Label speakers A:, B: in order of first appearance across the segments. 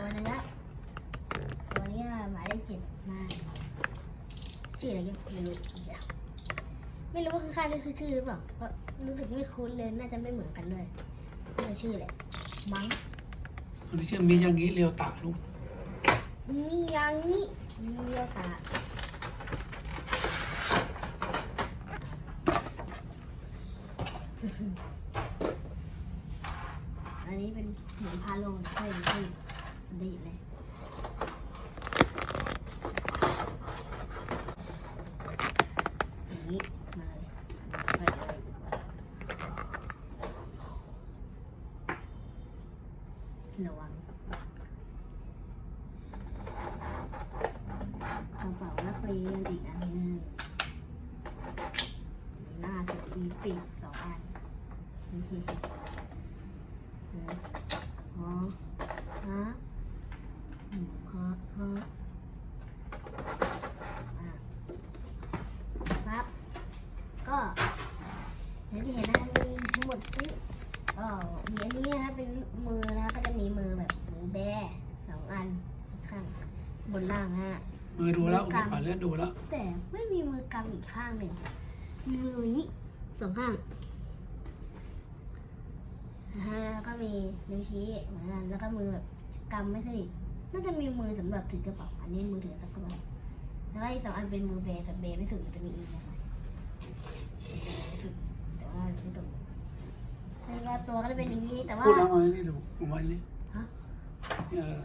A: ตัวนึงละตัวนี้หมายเลขเจ็ดมาชื่ออะไรยังไม่รู้เดี๋ยวไม่รู้ว่าข้างๆนี่คือชื่อหรือเปล่าเพราะรู้สึกไม่คุ้นเลยน่าจะไม่เหมือนกันด้วยน่าจะชื่ออะไรมั้ง
B: ตัวนี้ชื่อมีอย่างนี้เรียวตาลูก
A: มียังนี่มีโยตาอันนี้เป็นเหมือนพาโลนใช่ไหมที่มันได้อยู่เลยอย่างนี้มาเลยไปเลยระวังกระเป๋านักเรียนอีกอันหนึงหน้าสุดอีปีกสองอันนี่ฮะฮะอืมฮะฮะอะครับ ก็ อย่างที่เห็นนะคะมีทั้งหมดนี้ก็มีอันนี้นะคะเป็นมือนะคะก็จะมีมือแบบมือแบสองอันข้างบนล่างนะฮะ
B: มือดูแล้วอุปกรณ์เลือดดูแล้ว
A: แต่ไม่มีมือกำอีกข้างหนึ่งมีมืออย่างนี้สองข้างนะฮะแล้วก็มีนิ้วชี้เหมือนกันแล้วก็มือแบบกำไม่สนิทน่าจะมีมือสำหรับถือกระเป๋าอันนี้มือถือสักกระเป๋าแล้วก็อีกสองอันเป็นมือเบย์แต่เบย์ไม่สุดมันจะมีอีกนะคะไม่สุดแต่ว่าไม่ตรงแล้ว ก็ตัวก็จะเป็นอย่างนี้แต่ว่า
B: พูดแล้วมานี่ดูเอาไว้นี่
A: ฮะ
B: เออ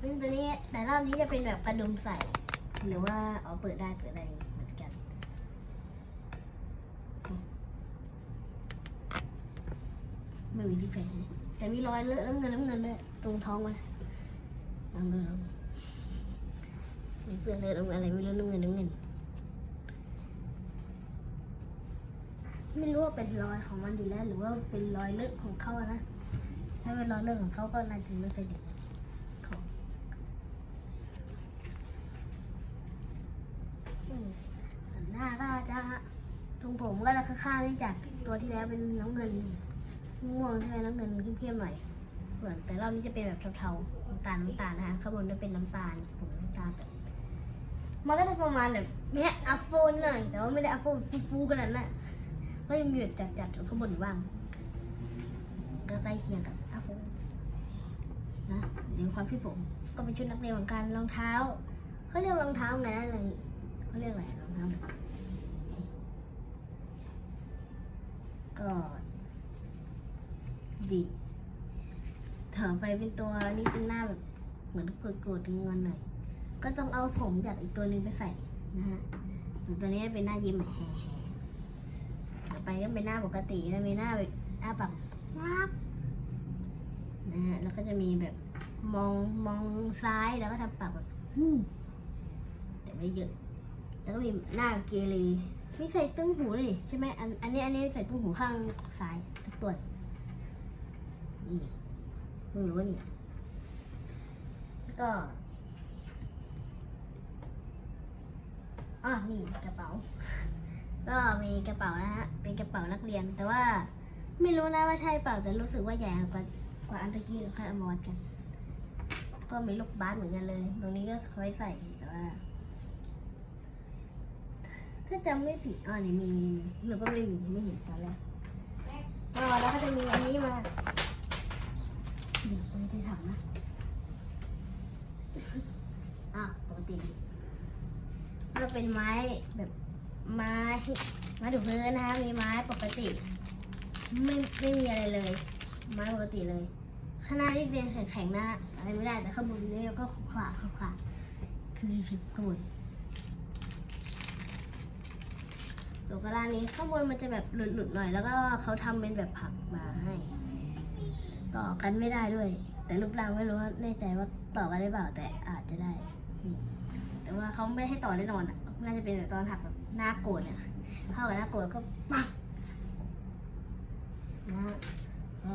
A: ซึ่งตัวนี้แต่รอบนี้จะเป็นแบบกระดุมใส่ หรือว่าเอาเปิดได้เปิดได้เหมือนกันไม่มีที่แผลแต่มีรอยเลอะน้ำเงินน้ำเงินด้วยตรงท้องมันน้ำเงินน้ำเงินมีเสื้อเลอะน้ำเงินอะไรไม่รู้น้ำเงินน้ำเงิน ไม่รู้ว่าเป็นรอยของมันอยู่แล้ว หรือว่าเป็นรอยเลือะของเขานะ ถ้าเป็นรอยเลือะของเขาก็น่าจะไม่ค่อยดีของหน้าก็จะตรงผมก็จะข้างๆนี่จากตัวที่แล้วเป็นน้ำเงินม่วงใช่ไหมน้ำเงินเข้มๆหน่อยส่วนแต่รอบนี้จะเป็นแบบเทาๆน้ำตาลน้ำตาลนะคะข้างบนจะเป็นน้ำตาลผมน้ำตาลแบบมันก็จะประมาณแบบเนี้ยอัฟโฟนหน่อยแต่ว่าไม่ได้อัฟโฟนฟูๆขนาดนั้นนะ ก็ยังมีแบบจัดๆข้างบนอยู่บ้างก็ใกล้เคียงกับอัฟโฟนนะเดี๋ยวความพี่ผมก็เป็นชุดนักเรียนเหมือนกันรองเท้าเขาเรียกรองเท้าไงอะไรเขาเรียกอะไรรองเท้าก็ดีต่อไปเป็นตัวนี้เป็นหน้าแบบเหมือนโกรธๆงอนหน่อย ก็ต้องเอาผมจากอีกตัวนึงไปใส่นะฮะตัวนี้เป็นหน้ายิ้มแฮ่ ต่อไปก็เป็นหน้าปกติแล้วมีหน้าแบบหน้าปากวับนะฮะแล้วก็จะมีแบบมองมองซ้ายแล้วก็ทำปากแบบฮึมแต่ไม่เยอะ แล้วก็มีหน้าเกเรไมีใส่ตึ้งหูเลยใช่ไหมอันอันนี้อันนี้ใส่ตึ้งหูข้างซ้ายทุกตัวนี่ไม่รู้ว่านี่ก็อะนี่กระเป๋า ก็มีกระเป๋านะฮะ เป็นกระเป๋านักเรียน แต่ว่าไม่รู้นะว่าใช่เปล่า แต่รู้สึกว่าใหญ่กว่ากว่าอันตะกี้เราค่อยเอามาวัดกัน ก็มีลูกบาสเหมือนกันเลย ตรงนี้ก็ไว้ใส่แต่ว่า ถ้าจำไม่ผิดอ๋อนี่มีมีมีหรือว่าไม่มีไม่เห็นตอนแรกอ๋อแล้วก็จะมีอันนี้มาเดี๋ยวไม่ได้ทำนะอะปกติก็เป็นไม้แบบ ไม้ไม้ถูพื้นนะคะมีไม้ปกติ ไม่ไม่มีอะไรเลย ไม้ปกติเลยข้างหน้านี่เป็นแข็งๆหน้าอะไรไม่ได้แต่ข้างบนนี่ก็ขรุขระขรุขระคือข้างบนส่วนข้างล่านี้ข้างบนมันจะแบบหลุดๆหน่อย แล้วก็เขาทำเป็นแบบผักมาให้ ต่อกันไม่ได้ด้วย แต่รูปร่างไม่รู้แน่ใจว่าต่อกันได้เปล่าแต่อาจจะได้แต่ว่าเขาไม่ให้ต่อแน่นอนอะน่าจะเป็นแบบตอนหักแบบ หน้าโกรธอะเข้ากับหน้าโกรธก็ปักนะฮะก็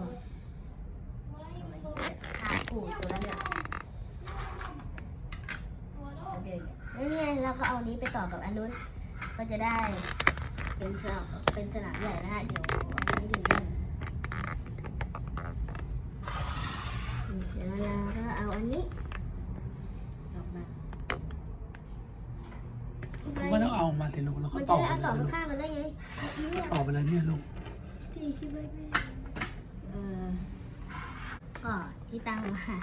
A: ขาโกรธตัวนั้นเนี่ยแล้วเนี่ยเราก็เอานี้ไปต่อกับอันนู้นก็จะได้เป็นสนามเป็นสนามใหญ่นะฮะเดี๋ยวเอาให้ดูด้วย เดี๋ยวเราก็เอาอันนี้
B: สิลูกแล้วก็
A: มัน
B: ต่
A: จะ
B: อ
A: ได้
B: ไป
A: เอาต่อ
B: เลย
A: ข้างๆกันได้ไงเมื่อกี้เนี่ย
B: ต่อไปเลยเนี่ยลูก
A: ที่คิดไว้แม่เออก็ที่ตั้งมาค่ะ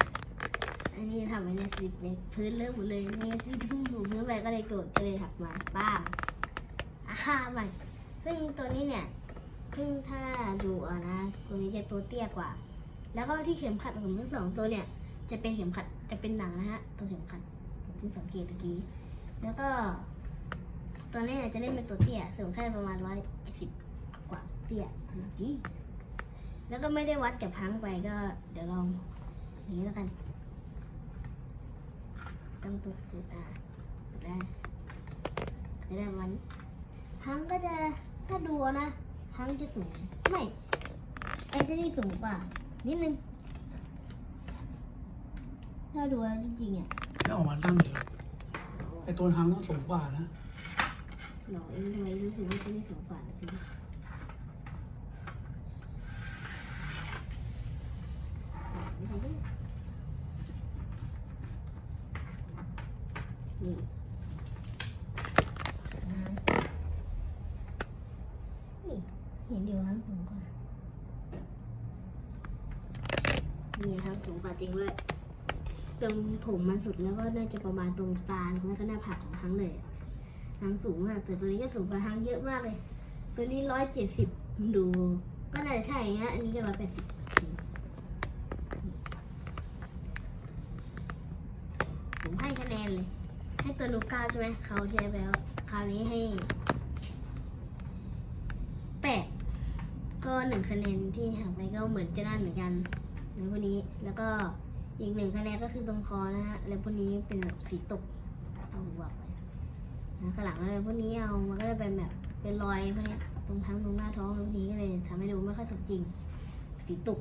A: อันนี้ทำไว้ในสิบเมตรพื้นเริ่มหมดเลยนี่ที่เพิ่งถูพื้นไปก็เลยโกรธก็เลยหักมาป้ามอ่าใหม่ซึ่งตัวนี้เนี่ยซึ่งถ้าดูเอานะตัวนี้จะตัวเตี้ยกว่า แล้วก็ที่เข็มขัดของผมทั้งสองตัวเนี่ย จะเป็นเข็มขัดจะเป็นหนังนะฮะตัวเข็มขัดที่สังเกตตะกี้ แล้วก็ ตัวนี้จะได้เป็นตัวเตี้ยสูงแค่ประมาณร้อยสิบกว่าเตี้ยจริงแล้วก็ไม่ได้วัดกับพังไปก็ เดี๋ยวลองอย่างนี้แล้วกันต้องตัวสุดอะสุดได้จะได้มันพังก็จะถ้าดูนะพังจะสูงไม่ไอ้เจะนี่สูงกว่านิดนึงถ้าดูแล้วจริงๆอะ
B: แล้วออกมาตั้งเลยไอตัวทางต้องสูงกว่านะ
A: หรอเองทำไมรู้สึกว่าเจะนี่สูงกว่านะทีนี้ไม่ใช่ดินี่นี่เห็นอยู่ครับสูงกว่านี่ครับสูงกว่าจริงเลยตรงผมมันสุดแล้วก็น่าจะประมาณตรงตาแล้วก็หน้าผากของทั้งเลย อะทั้งสูงมาก แต่ตัวนี้ก็สูงกว่าทั้งเยอะมากเลย ตัวนี้ร้อยเจ็ดสิบดู ก็น่าจะใช่ฮะอันนี้ก็ร้อยแปดสิบผมให้คะแนนเลย ให้ตัวนูก้าใช่ไหมเขาใช้ไปแล้ว คราวนี้ให้แปดก็หนึ่งคะแนนที่หักไปก็เหมือนจะนั่นเหมือนกันในพวกนี้แล้วก็อีกหนึ่งคะแนนก็คือตรงคอนะฮะ แล้วพวกนี้เป็นแบบสีตก เอาบอกไป ข้างหลังอะไรพวกนี้เอามันก็จะเป็นแบบเป็นรอยพวกนี้ตรงทั้งตรงหน้าท้องพวกนี้ก็เลยทำให้ดูไม่ค่อยสมจริงสีตุก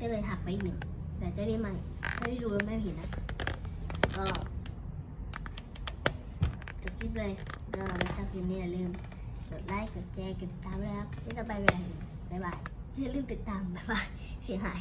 A: ก็เลยหักไปอีกหนึ่งแต่เจ้านี้ใหม่ถ้าที่ดูแล้วไม่เห็นนะก็จบคลิปเลยก็แล้วถ้าคลิปนี้อย่าลืมกดไลค์กดแชร์กดติดตามด้วยนะครับที่ต่อไปเป็นอะไรบ๊ายบายอย่าลืมติดตามบ๊ายบายเสียงหาย